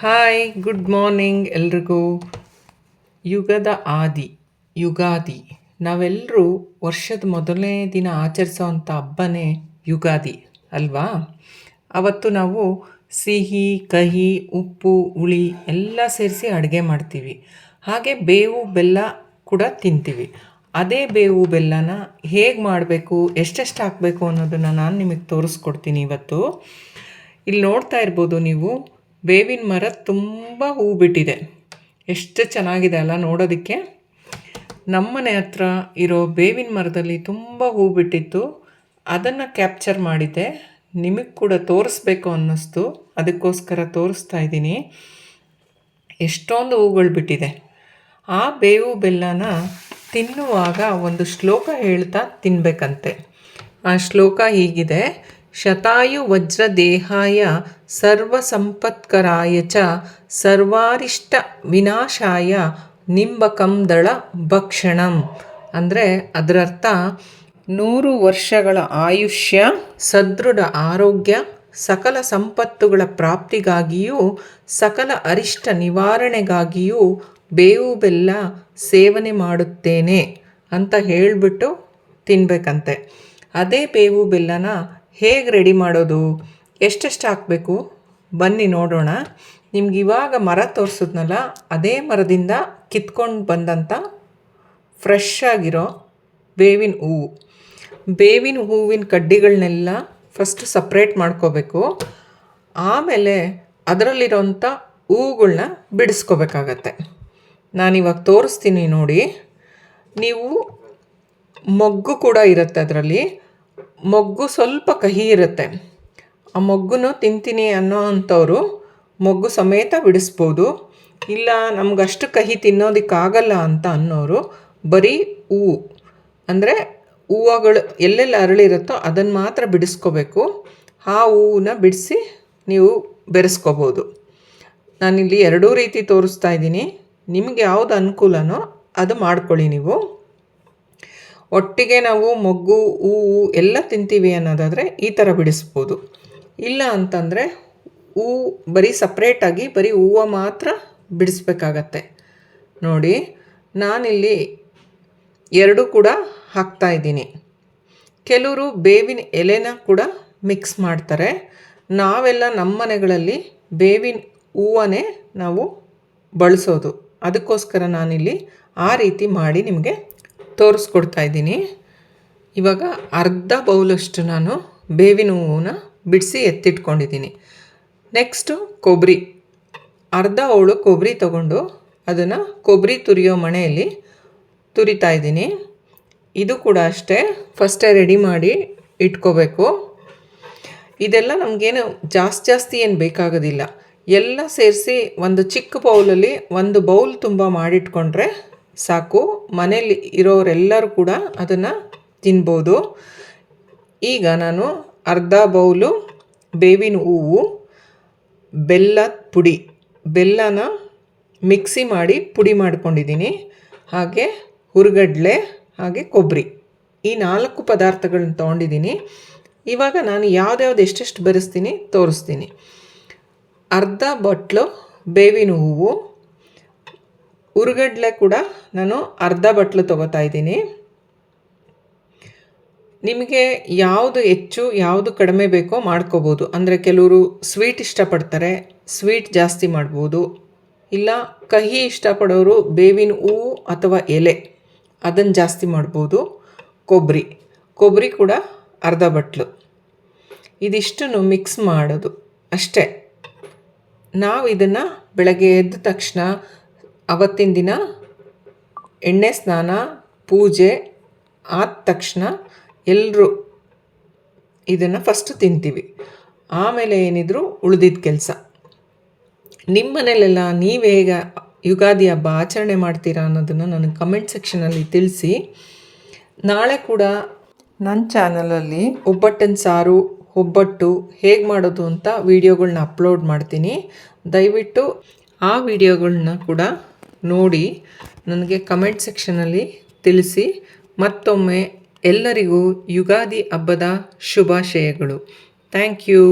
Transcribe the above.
Hi good morning ಎಲ್ರಿಗೂ. ಯುಗದ ಆದಿ, ಯುಗಾದಿ. ನಾವೆಲ್ಲರೂ ವರ್ಷದ ಮೊದಲನೇ ದಿನ ಆಚರಿಸೋವಂಥ ಹಬ್ಬನೇ ಯುಗಾದಿ ಅಲ್ವಾ? ಅವತ್ತು ನಾವು ಸಿಹಿ, ಕಹಿ, ಉಪ್ಪು, ಹುಳಿ ಎಲ್ಲ ಸೇರಿಸಿ ಅಡುಗೆ ಮಾಡ್ತೀವಿ. ಹಾಗೆ ಬೇವು, ಬೆಲ್ಲ ಕೂಡ ತಿಂತೀವಿ. ಅದೇ ಬೇವು, ಬೆಲ್ಲನ ಹೇಗೆ ಮಾಡಬೇಕು, ಎಷ್ಟೆಷ್ಟು ಹಾಕಬೇಕು ಅನ್ನೋದನ್ನು ನಾನು ನಿಮಗೆ ತೋರಿಸ್ಕೊಡ್ತೀನಿ ಇವತ್ತು. ಇಲ್ಲಿ ನೋಡ್ತಾ ಇರ್ಬೋದು ನೀವು ಬೇವಿನ ಮರ ತುಂಬ ಹೂ ಬಿಟ್ಟಿದೆ ಎಷ್ಟು ಚೆನ್ನಾಗಿದೆ ಅಲ್ಲ ನೋಡೋದಕ್ಕೆ. ನಮ್ಮನೆ ಹತ್ರ ಇರೋ ಬೇವಿನ ಮರದಲ್ಲಿ ತುಂಬ ಹೂ ಬಿಟ್ಟಿತ್ತು ಅದನ್ನು ಕ್ಯಾಪ್ಚರ್ ಮಾಡಿದ್ದೆ. ನಿಮಗೆ ಕೂಡ ತೋರಿಸ್ಬೇಕು ಅನ್ನಿಸ್ತು. ಅದಕ್ಕೋಸ್ಕರ ತೋರಿಸ್ತಾ ಇದ್ದೀನಿ. ಎಷ್ಟೊಂದು ಹೂಗಳು ಬಿಟ್ಟಿದೆ. ಆ ಬೇವು ಬೆಲ್ಲನ ತಿನ್ನುವಾಗ ಒಂದು ಶ್ಲೋಕ ಹೇಳ್ತಾ ತಿನ್ನಬೇಕಂತೆ ಆ ಶ್ಲೋಕ ಹೀಗಿದೆ. ಶತಾಯು ವಜ್ರ ದೇಹಾಯ ಸರ್ವ ಸಂಪತ್ಕರಾಯ ಚ ಸರ್ವಾರಿಷ್ಟ ವಿನಾಶಾಯ ನಿಂಬಕಂ ದಳ ಭಕ್ಷಣಂ. ಅಂದರೆ ಅದರರ್ಥ ನೂರು ವರ್ಷಗಳ ಆಯುಷ್ಯ, ಸದೃಢ ಆರೋಗ್ಯ, ಸಕಲ ಸಂಪತ್ತುಗಳ ಪ್ರಾಪ್ತಿಗಾಗಿಯೂ, ಸಕಲ ಅರಿಷ್ಟ ನಿವಾರಣೆಗಾಗಿಯೂ ಬೇವು ಬೆಲ್ಲ ಸೇವನೆ ಮಾಡುತ್ತೇನೆ ಅಂತ ಹೇಳಿಬಿಟ್ಟು ತಿನ್ನಬೇಕಂತೆ ಅದೇ ಬೇವು ಬೆಲ್ಲನ ಹೇಗೆ ರೆಡಿ ಮಾಡೋದು? ಎಷ್ಟೆಷ್ಟು ಹಾಕಬೇಕು? ಬನ್ನಿ ನೋಡೋಣ. ನಿಮ್ಗೆ ಇವಾಗ ಮರ ತೋರಿಸಿದ್ನಲ್ಲ, ಅದೇ ಮರದಿಂದ ಕಿತ್ಕೊಂಡು ಬಂದಂಥ ಫ್ರೆಶ್ ಆಗಿರೋ ಬೇವಿನ ಹೂವು. ಬೇವಿನ ಹೂವಿನ ಕಡ್ಡಿಗಳನ್ನೆಲ್ಲ ಫಸ್ಟ್ ಸಪ್ರೇಟ್ ಮಾಡ್ಕೋಬೇಕು. ಆಮೇಲೆ ಅದರಲ್ಲಿರೋಂಥ ಹೂವುಗಳನ್ನ ಬಿಡಿಸ್ಕೋಬೇಕಾಗತ್ತೆ. ನಾನಿವಾಗ ತೋರಿಸ್ತೀನಿ ನೋಡಿ. ನೀವು ಮೊಗ್ಗು ಕೂಡ ಇರುತ್ತೆ ಅದರಲ್ಲಿ. ಮೊಗ್ಗು ಸ್ವಲ್ಪ ಕಹಿ ಇರುತ್ತೆ. ಆ ಮೊಗ್ಗುನು ತಿಂತೀನಿ ಅನ್ನೋ ಅಂಥವ್ರು ಮೊಗ್ಗು ಸಮೇತ ಬಿಡಿಸ್ಬೋದು. ಇಲ್ಲ, ನಮಗಷ್ಟು ಕಹಿ ತಿನ್ನೋದಕ್ಕಾಗಲ್ಲ ಅಂತ ಅನ್ನೋರು ಬರೀ ಹೂವು ಅಂದರೆ ಹೂವುಗಳು ಎಲ್ಲೆಲ್ಲಿ ಅರಳಿರುತ್ತೋ ಅದನ್ನು ಮಾತ್ರ ಬಿಡಿಸ್ಕೋಬೇಕು. ಆ ಹೂವನ್ನ ಬಿಡಿಸಿ ನೀವು ಬೆರೆಸ್ಕೋಬೋದು. ನಾನಿಲ್ಲಿ ಎರಡೂ ರೀತಿ ತೋರಿಸ್ತಾ ಇದ್ದೀನಿ. ನಿಮಗೆ ಯಾವುದು ಅನುಕೂಲನೋ ಅದು ಮಾಡ್ಕೊಳ್ಳಿ ನೀವು. ಒಟ್ಟಿಗೆ ನಾವು ಮೊಗ್ಗು, ಹೂವು ಎಲ್ಲ ತಿಂತೀವಿ ಅನ್ನೋದಾದರೆ ಈ ಥರ ಬಿಡಿಸ್ಬೋದು. ಇಲ್ಲ ಅಂತಂದರೆ ಹೂ ಬರೀ ಸಪ್ರೇಟಾಗಿ ಬರೀ ಹೂವು ಮಾತ್ರ ಬಿಡಿಸ್ಬೇಕಾಗತ್ತೆ. ನೋಡಿ, ನಾನಿಲ್ಲಿ ಎರಡು ಕೂಡ ಹಾಕ್ತಾ ಇದ್ದೀನಿ. ಕೆಲವರು ಬೇವಿನ ಎಲೆನ ಕೂಡ ಮಿಕ್ಸ್ ಮಾಡ್ತಾರೆ. ನಾವೆಲ್ಲ ನಮ್ಮ ಮನೆಗಳಲ್ಲಿ ಬೇವಿನ ಹೂವನ್ನೇ ನಾವು ಬಳಸೋದು. ಅದಕ್ಕೋಸ್ಕರ ನಾನಿಲ್ಲಿ ಆ ರೀತಿ ಮಾಡಿ ನಿಮಗೆ ತೋರಿಸ್ಕೊಡ್ತಾ ಇದ್ದೀನಿ. ಇವಾಗ ಅರ್ಧ ಬೌಲಷ್ಟು ನಾನು ಬೇವಿನ ಹೂವನ್ನ ಬಿಡಿಸಿ ಎತ್ತಿಟ್ಕೊಂಡಿದ್ದೀನಿ. ನೆಕ್ಸ್ಟು ಕೊಬ್ಬರಿ. ಅರ್ಧ ಅವಳು ಕೊಬ್ಬರಿ ತಗೊಂಡು ಅದನ್ನು ಕೊಬ್ಬರಿ ತುರಿಯೋ ಮಣೆಯಲ್ಲಿ ತುರಿತಾ ಇದ್ದೀನಿ. ಇದು ಕೂಡ ಅಷ್ಟೇ, ಫಸ್ಟೇ ರೆಡಿ ಮಾಡಿ ಇಟ್ಕೋಬೇಕು. ಇದೆಲ್ಲ ನಮಗೇನು ಜಾಸ್ತಿ ಜಾಸ್ತಿ ಏನು ಬೇಕಾಗೋದಿಲ್ಲ. ಎಲ್ಲ ಸೇರಿಸಿ ಒಂದು ಚಿಕ್ಕ ಬೌಲಲ್ಲಿ ಒಂದು ಬೌಲ್ ತುಂಬ ಮಾಡಿಟ್ಕೊಂಡ್ರೆ ಸಾಕು. ಮನೇಲಿ ಇರೋರೆಲ್ಲರೂ ಕೂಡ ಅದನ್ನು ತಿನ್ಬೋದು. ಈಗ ನಾನು ಅರ್ಧ ಬೌಲು ಬೇವಿನ ಹೂವು ಬೆಲ್ಲ ಪುಡಿ, ಬೆಲ್ಲನ ಮಿಕ್ಸಿ ಮಾಡಿ ಪುಡಿ ಮಾಡ್ಕೊಂಡಿದ್ದೀನಿ. ಹಾಗೆ ಹುರುಗಡ್ಲೆ, ಹಾಗೆ ಕೊಬ್ಬರಿ. ಈ ನಾಲ್ಕು ಪದಾರ್ಥಗಳನ್ನ ತೊಗೊಂಡಿದ್ದೀನಿ. ಇವಾಗ ನಾನು ಯಾವ್ದ್ಯಾವ್ದು ಎಷ್ಟೆಷ್ಟು ಬೆರೆಸ್ತೀನಿ ತೋರಿಸ್ತೀನಿ. ಅರ್ಧ ಬಟ್ಲು ಬೇವಿನ ಹೂವು ಉರುಗಡ್ಲೆ ಕೂಡ ನಾನು ಅರ್ಧ ಬಟ್ಲು ತೊಗೋತಾ ಇದ್ದೀನಿ. ನಿಮಗೆ ಯಾವುದು ಹೆಚ್ಚು, ಯಾವುದು ಕಡಿಮೆ ಬೇಕೋ ಮಾಡ್ಕೋಬೋದು. ಅಂದರೆ ಕೆಲವರು ಸ್ವೀಟ್ ಇಷ್ಟಪಡ್ತಾರೆ, ಸ್ವೀಟ್ ಜಾಸ್ತಿ ಮಾಡ್ಬೋದು. ಇಲ್ಲ, ಕಹಿ ಇಷ್ಟಪಡೋರು ಬೇವಿನ ಹೂವು ಅಥವಾ ಎಲೆ ಅದನ್ನು ಜಾಸ್ತಿ ಮಾಡ್ಬೋದು. ಕೊಬ್ಬರಿ ಕೊಬ್ಬರಿ ಕೂಡ ಅರ್ಧ ಬಟ್ಲು. ಇದಿಷ್ಟನ್ನು ಮಿಕ್ಸ್ ಮಾಡೋದು ಅಷ್ಟೇ. ನಾವು ಇದನ್ನು ಬೆಳಗ್ಗೆ ಎದ್ದ ತಕ್ಷಣ ಅವತ್ತಿನ ದಿನ ಎಣ್ಣೆ ಸ್ನಾನ, ಪೂಜೆ ಆದ ತಕ್ಷಣ ಎಲ್ಲರೂ ಇದನ್ನು ಫಸ್ಟು ತಿಂತೀವಿ. ಆಮೇಲೆ ಏನಿದ್ರು ಉಳಿದಿದ್ದ ಕೆಲಸ. ನಿಮ್ಮ ಮನೇಲೆಲ್ಲ ನೀವು ಹೇಗೆ ಯುಗಾದಿ ಹಬ್ಬ ಆಚರಣೆ ಮಾಡ್ತೀರಾ ಅನ್ನೋದನ್ನು ನನಗೆ ಕಮೆಂಟ್ ಸೆಕ್ಷನಲ್ಲಿ ತಿಳಿಸಿ. ನಾಳೆ ಕೂಡ ನನ್ನ ಚಾನಲಲ್ಲಿ ಒಬ್ಬಟ್ಟಿನ ಸಾರು, ಒಬ್ಬಟ್ಟು ಹೇಗೆ ಮಾಡೋದು ಅಂತ ವೀಡಿಯೋಗಳ್ನ ಅಪ್ಲೋಡ್ ಮಾಡ್ತೀನಿ. ದಯವಿಟ್ಟು ಆ ವಿಡಿಯೋಗಳನ್ನ ಕೂಡ ನೋಡಿ ನನಗೆ ಕಮೆಂಟ್ ಸೆಕ್ಷನಲ್ಲಿ ತಿಳಿಸಿ ಮತ್ತೊಮ್ಮೆ ಎಲ್ಲರಿಗೂ ಯುಗಾದಿ ಹಬ್ಬದ ಶುಭಾಶಯಗಳು. Thank you